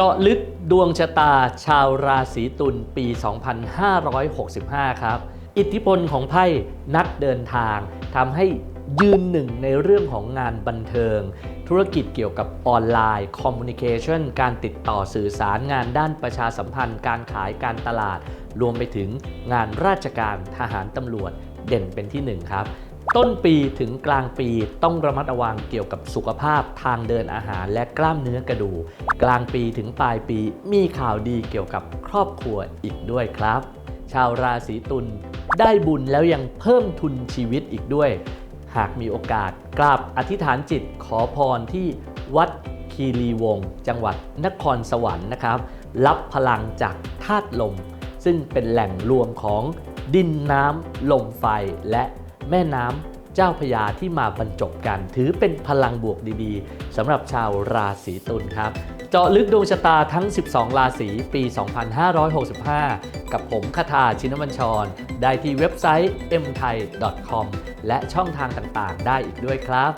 เจาะลึกดวงชะตาชาวราศีตุลปี 2565 ครับ อิทธิพลของไพ่นักเดินทางทำให้ยืนหนึ่งในเรื่องของงานบันเทิง ธุรกิจเกี่ยวกับออนไลน์คอมมูนิเคชันการติดต่อสื่อสารงานด้านประชาสัมพันธ์ การขายการตลาด รวมไปถึงงานราชการทหารตำรวจเด่นเป็นที่หนึ่งครับ ต้นปีถึงกลางปีต้องระมัดระวังเกี่ยวกับสุขภาพทางเดินอาหารและกล้ามเนื้อกระดูกกลางปีถึงปลายปีมีข่าวดีเกี่ยวกับครอบครัวอีกด้วยครับ ชาวราศีตุลได้บุญแล้วยังเพิ่มทุนชีวิตอีกด้วย หากมีโอกาสกราบอธิษฐานจิตขอพรที่วัดคีรีวงศ์จังหวัดนครสวรรค์นะครับ รับพลังจากธาตุลม ซึ่งเป็นแหล่งรวมของดินน้ำลมไฟและ แม่น้ำเจ้าพยาที่มาบรรจบกัน ถือเป็นพลังบวกดีๆสำหรับชาวราศีตุลครับ เจาะลึกดวงชะตาทั้ง 12 ราศีปี 2565 กับผมคาถาชินบัญชร ได้ที่เว็บไซต์ mthai.com และช่องทางต่างๆ ได้อีกด้วยครับ